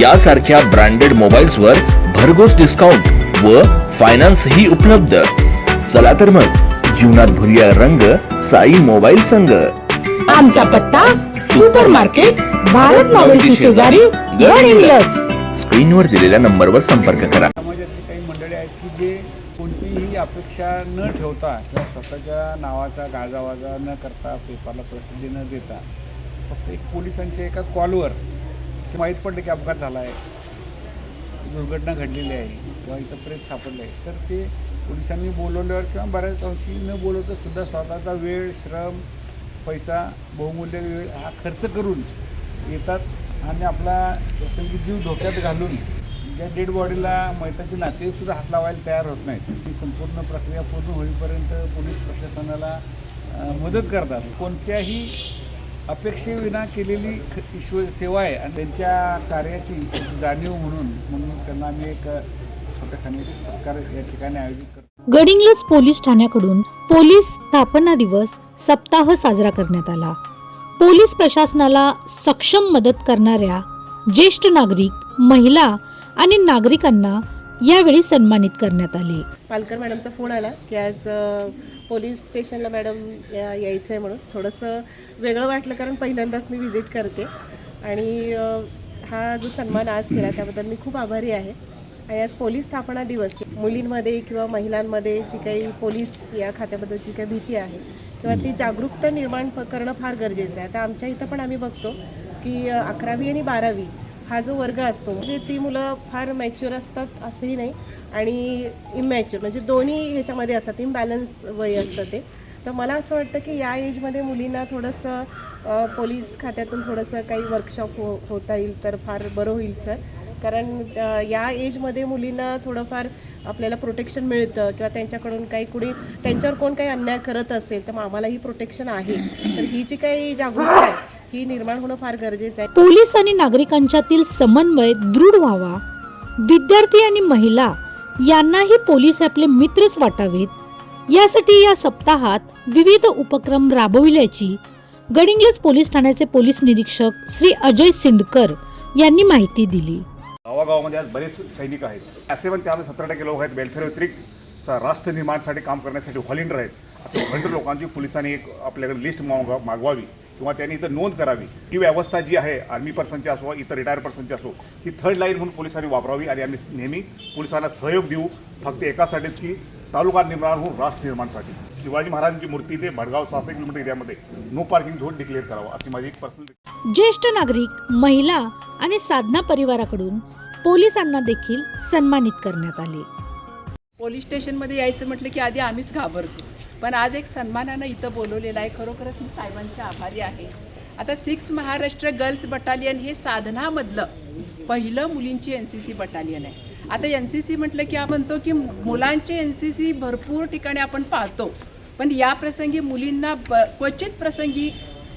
यासारख्या branded mobiles वर भरघोस डिस्काउंट व फायनान्स ही उपलब्ध. चला तर मग जीवनात भरूया रंग साई मोबाईल संघ. आमचा पत्ता सुपर मार्केट भारत नॉवेल्टी शेजारी गड हिंग्लज स्क्रीनवर दिलेल्या नंबरवर संपर्क करा. समाजातली काही मंडळी आहेत की जे कोणतीही अपेक्षा न ठेवता किंवा स्वतःच्या नावाचा गाजावाजा न करता पेपरला प्रसिद्धी न देता फक्त एक पोलिसांच्या एका कॉलवर की माहीत पडलं की अपघात झाला आहे. दुर्घटना घडलेली आहे किंवा इथं प्रेत सापडलं आहे. तर ते पोलिसांनी बोलवल्यावर किंवा बऱ्याच अंशी न बोलवता सुद्धा स्वतःचा वेळ श्रम पैसा बहुमूल्य वेळ हा खर्च करून येतात आणि आपला प्रसंगी जीव धोक्यात घालून ज्या डेड बॉडीला मैताचे नातेवाईकसुद्धा हात लावायला तयार होत नाहीत. ही संपूर्ण प्रक्रिया पूर्ण होईपर्यंत पोलीस प्रशासनाला मदत करतात. कोणत्याही अपेक्षेविना केलेली ईश्वर सेवा आहे आणि त्यांच्या कार्याची जाणीव म्हणून म्हणून त्यांना आम्ही एक अ, छोट्याखानी सत्कार या ठिकाणी आयोजित करतो. गडिंग्लज पोलीस ठाण्याकडून पोलीस स्थापना दिवस सप्ताह साजरा करण्यात आला. पोलीस प्रशासनाला सक्षम मदत करणाऱ्या ज्येष्ठ नागरिक महिला आणि नागरिकांना यावेळी सन्मानित करण्यात आले. पालकर मॅडमचा फोन आला की आज पोलीस स्टेशनला मॅडम यायचं आहे म्हणून. थोडंसं वेगळं वाटलं कारण पहिल्यांदाच मी व्हिजिट करते. आणि हा जो सन्मान आज केला त्याबद्दल मी खूप आभारी आहे. आणि आज पोलीस स्थापना दिवस. मुलींमध्ये किंवा महिलांमध्ये जी काही पोलीस या खात्याबद्दलची काही भीती आहे किंवा ती जागरूकता निर्माण करणं फार गरजेचं आहे. आता आमच्या इथं पण आम्ही बघतो की अकरावी आणि बारावी हा जो वर्ग असतो म्हणजे ती मुलं फार मॅच्युअर असतात असंही नाही. आणि इमॅच्युअर म्हणजे दोन्ही ह्याच्यामध्ये असतात इम्बॅलन्स वय असतं ते. तर मला असं वाटतं की या एजमध्ये मुलींना थोडंसं पोलीस खात्यातून थोडंसं काही वर्कशॉप हो होता येईल तर फार बरं होईल सर कारण या एजमध्ये मुलींना थोडंफार आपल्याला प्रोटेक्शन मिळतं किंवा त्यांच्याकडून काही कुणी त्यांच्यावर कोण काही अन्याय करत असेल तर मग आम्हालाही प्रोटेक्शन आहे. तर ही जी काही जागरूकता आहे ही निर्माण होणं फार गरजेचं आहे. पोलीस आणि नागरिकांच्यातील समन्वय दृढ व्हावा. विद्यार्थी आणि महिला यांनाही पोलीस आपले मित्रच वाटावेत. यासाठी या सप्ताहात विविध उपक्रम राबविल्याची गडिंग्लज पोलीस ठाण्याचे पोलीस निरीक्षक श्री अजय सिंडकर यांनी माहिती दिली. गावागावामध्ये आज बरेच सैनिक आहेत. असे पण त्यामध्ये सतरा टक्के लोक आहेत. वेलफेअर व्यतिरिक्त राष्ट्र निर्माणसाठी काम करण्यासाठी व्हॉलेंटियर आहेत. असे व्हॉलेंटियर लोकांची पोलिसांनी एक आपल्याकडे लिस्ट मागवा मागवावी. किंवा त्यांनी इथं नोंद करावी. ही व्यवस्था जी आहे आर्मी पर्सनची असो इतर रिटायर पर्सनची असो ही थर्ड लाईन म्हणून पोलिसांनी वापरावी आणि आम्ही नेहमी पोलिसांना सहयोग देऊ. फक्त एकासाठीच की तालुका निर्माण होऊन राष्ट्र निर्माणासाठी. शिवाजी महाराजांची मूर्ती ते भडगाव सहाशे किलोमीटर एरियामध्ये नो पार्किंग झोन डिक्लेअर करावा अशी माझी एक पर्सनल ज्येष्ठ नागरिक महिला आणि साधना परिवाराकडून पोलिसांना देखील सन्मानित करण्यात आले. पोलीस स्टेशनमध्ये यायचं म्हटलं की आधी आम्हीच घाबरतो. पण आज एक सन्मानानं इथं बोलवलेलं आहे. खरोखरच मी साहेबांचे आभारी आहे. आता सिक्स महाराष्ट्र गर्ल्स बटालियन हे साधनामधलं पहिलं मुलींची एन सी सी बटालियन आहे. आता एन सी सी म्हटलं की आपण म्हणतो की मुलांचे एन सी सी भरपूर ठिकाणी आपण पाहतो. पण या प्रसंगी मुलींना ब क्वचित प्रसंगी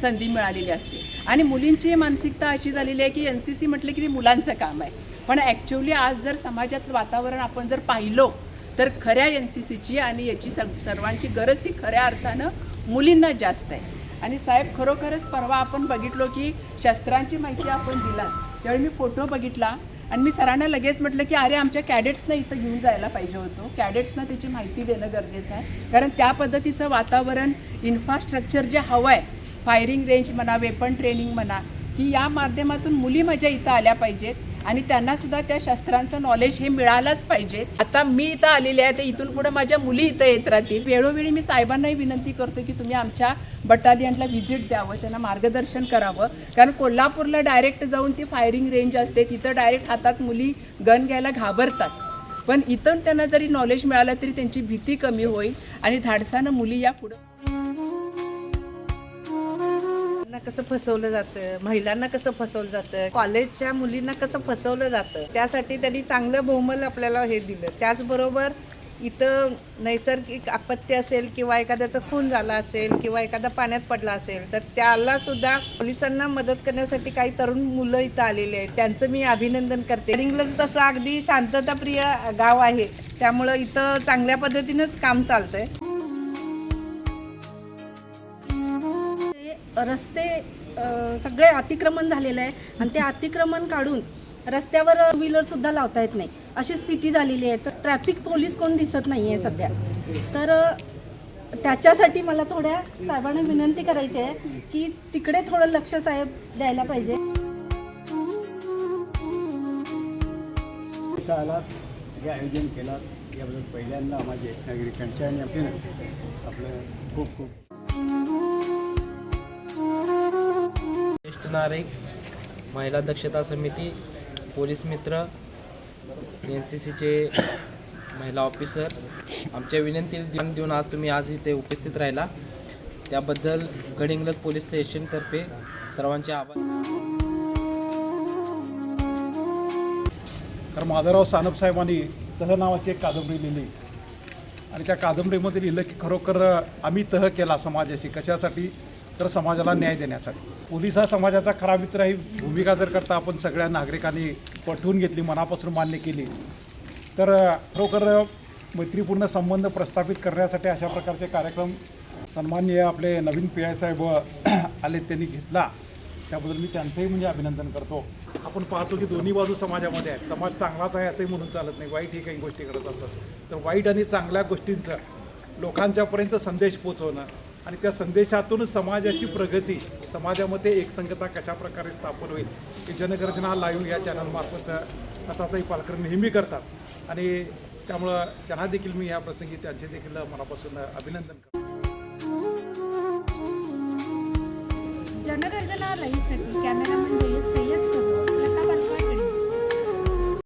संधी मिळालेली असते. आणि मुलींची मानसिकता अशी झालेली आहे की एन सी सी म्हटलं की ते मुलांचं काम आहे. पण ॲक्च्युली आज जर समाजातलं वातावरण आपण जर पाहिलं तर खऱ्या एन सी सीची आणि याची सर्व सर्वांची गरज ती खऱ्या अर्थानं मुलींना जास्त आहे. आणि साहेब खरोखरच परवा आपण बघितलो की शस्त्रांची माहिती आपण दिला त्यावेळी मी फोटो बघितला आणि मी सरांना लगेच म्हटलं की अरे आमच्या कॅडेट्सना इथं घेऊन जायला पाहिजे होतो. कॅडेट्सना त्याची माहिती देणं गरजेचं आहे. कारण त्या पद्धतीचं वातावरण इन्फ्रास्ट्रक्चर जे हवं आहे फायरिंग रेंज म्हणा वेपन ट्रेनिंग म्हणा की या माध्यमातून मुली माझ्या इथं आल्या पाहिजेत. आणि त्यांना सुद्धा त्या शास्त्रांचं नॉलेज हे मिळालंच पाहिजे. आता मी इथं आलेले आहे तर इथून पुढे माझ्या मुली इथं येत राहतील. वेळोवेळी मी साहेबांनाही विनंती करतो की तुम्ही आमच्या बटालियनला व्हिजिट द्यावं त्यांना मार्गदर्शन करावं. कारण कोल्हापूरला डायरेक्ट जाऊन ती फायरिंग रेंज असते तिथं डायरेक्ट हातात मुली गन घ्यायला घाबरतात. पण इथून त्यांना जरी नॉलेज मिळालं तरी त्यांची भीती कमी होईल आणि धाडसानं मुली या पुढं कसं फसवलं जातं महिलांना कसं फसवलं जातं कॉलेजच्या मुलींना कसं फसवलं जातं त्यासाठी त्यांनी चांगलं बहुमल आपल्याला हे दिलं. त्याचबरोबर इथं नैसर्गिक आपत्ती असेल किंवा एखाद्याचा खून झाला असेल किंवा एखादा पाण्यात पडला असेल तर त्याला सुद्धा पोलिसांना मदत करण्यासाठी काही तरुण मुलं इथं आलेली आहेत. त्यांचं मी अभिनंदन करते. रिंगलज तसं अगदी शांतताप्रिय गाव आहे. त्यामुळं इथं चांगल्या पद्धतीनंच काम चालतंय. रस्ते सगळे अतिक्रमण झालेलं आहे आणि ते अतिक्रमण काढून रस्त्यावर व्हीलरसुद्धा लावता येत नाही. अशी स्थिती झालेली आहे. तर ट्रॅफिक पोलीस कोण दिसत नाही आहे सध्या. तर त्याच्यासाठी मला थोड्या साहेबांना विनंती करायची आहे की तिकडे थोडं लक्ष साहेब द्यायला पाहिजे. हे आयोजन केलं याबद्दल पहिल्यांदा माझ्या नागरिकांच्या आणि आपलं खूप खूप नारे महिला दक्षता समिती पोलीस मित्र एन सी सीचे महिला ऑफिसर आमच्या विनंती ध्यान देऊन आज तुम्ही आज इथे उपस्थित राहिला. त्याबद्दल गडिंग्लज पोलीस स्टेशनतर्फे सर्वांचे आभार. तर माधवराव सानप साहेबांनी तह नावाची एक कादंबरी लिहिली. आणि त्या कादंबरीमध्ये लिहिलं की खरोखर आम्ही तह केला समाजाशी. कशासाठी? तर समाजाला न्याय देण्यासाठी. पोलीस हा समाजाचा खरा मित्र ही भूमिका जर करता आपण सगळ्या नागरिकांनी पटवून घेतली मनापासून मान्य केली तर खरोखर मैत्रीपूर्ण संबंध प्रस्थापित करण्यासाठी अशा प्रकारचे कार्यक्रम सन्माननीय आपले नवीन पी आय साहेब आले त्यांनी घेतला. त्याबद्दल मी त्यांचंही म्हणजे अभिनंदन करतो. आपण पाहतो की दोन्ही बाजू समाजामध्ये आहेत. समाज चांगलाच आहे असंही म्हणून चालत नाही. वाईट ही काही गोष्टी करत असतात. तर वाईट आणि चांगल्या गोष्टींचं लोकांच्यापर्यंत संदेश पोचवणं आणि त्या संदेशातून समाजाची प्रगती समाजामध्ये एकसंगता कशा प्रकारे स्थापन होईल की जनगर्जना लाईव्ह या चॅनलमार्फत दत्तात्रय पालकर नेहमी करतात. आणि त्यामुळं त्यांना देखील मी या प्रसंगी त्यांचे देखील मनापासून अभिनंदन करतो. जनगर्जना लाईव्हसाठी कॅमेरा